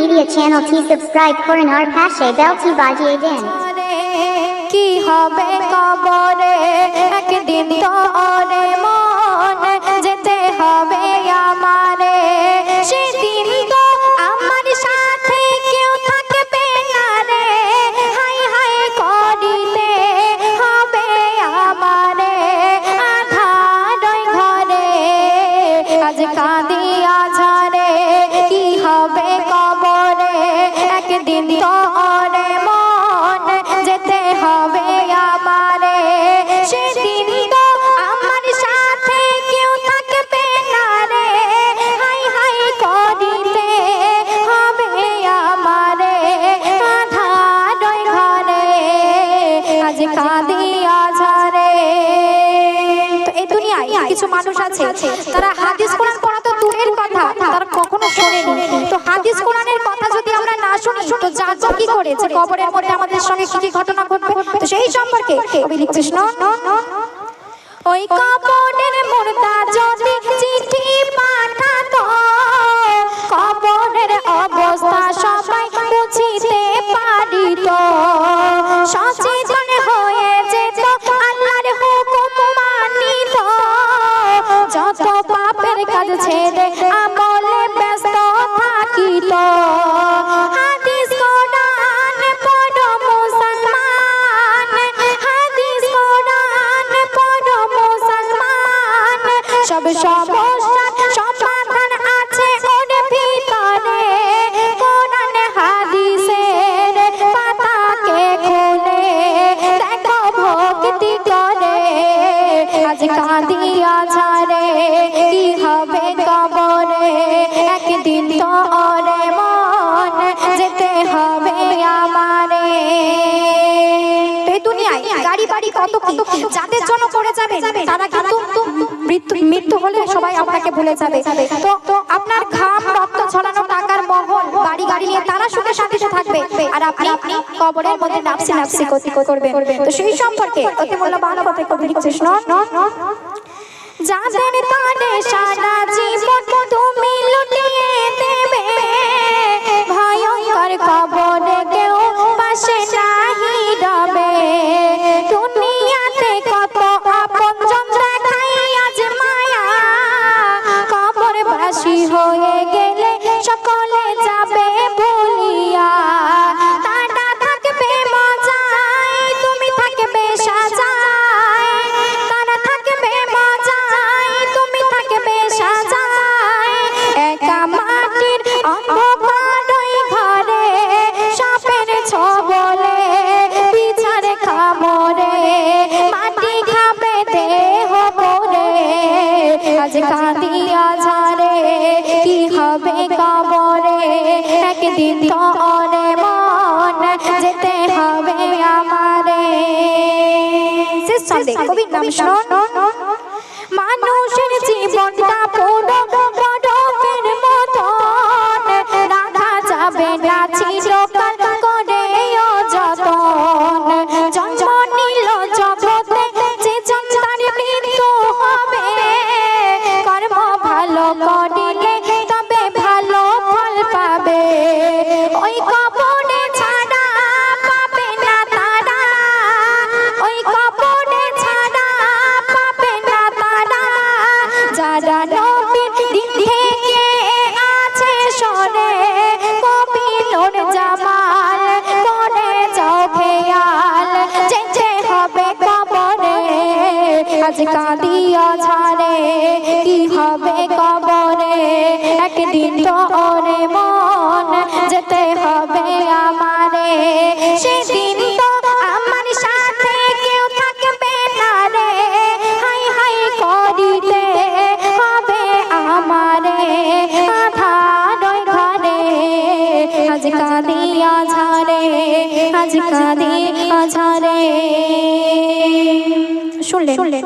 Media চ্যানেলটি subscribe করুন আর পাশে বেলটি বাজিয়ে দিন কি হবে কবরে? একদিন তো ওরে মন একদিন তো ওরে মন যেতে হবে আমারে। সেদিন তো আমার সাথে কেউ থাকবে না রে। হাই হাই করিতে হবে আমারে। আধার ঘরে, আজ কাঁদিয়া ঝরে তো দুনিয়ায় কিছু মানুষ আছে, তারা যে কবরের মধ্যে আমাদের সঙ্গে কি কি ঘটনা ঘটবে, তো সেই সম্পর্কে কবি ওই কবরের যদি চিঠি কবরের অবস্থা সবাই বুঝিতে পারিত। সচেতন হয়ে আল্লাহর হুকুম মানিত। যত পাপের কাজ ছেড়ে হবে কবরে? যেতে হবে আমারে। দুনিয়ায় গাড়ি, বাড়ি, কত কি? যাদের জন্য করে যাবে তারা কিন্তু মৃত্যু মৃত্যু হলে সবাই আপনাকে ভুলে যাবে। তো আপনার ঘাম, রক্ত ছড়ানো, টাকার মহল বাড়ি গাড়ি নিয়ে তারা সুখে শান্তিতে থাকবে। আর আপনি আপনি কবরের মধ্যে নাপসি নাপসি গতি করবেন। তো সেই সম্পর্কে অতি মূল্যবান কথা কবি কৃষ্ণ যাদের তারে সারা কাঁদিয়া ঝারে কি হবে কবরে একদিন তো অনে মন যেতে হবে আমারে। মানুষের জীবনটা পুরো যারা নবীর দিন থেকে আছে সরে কবি জামাল যেতে হবে আজ কাঁদিয়া কি হবে কবরে? একদিন তো ওরে মন যেতে হবে আমারে। সেদিন আজ কাঁদিয়া ঝরে আজ কাঁদিয়া ঝরে শুনলেন? শুনলেন?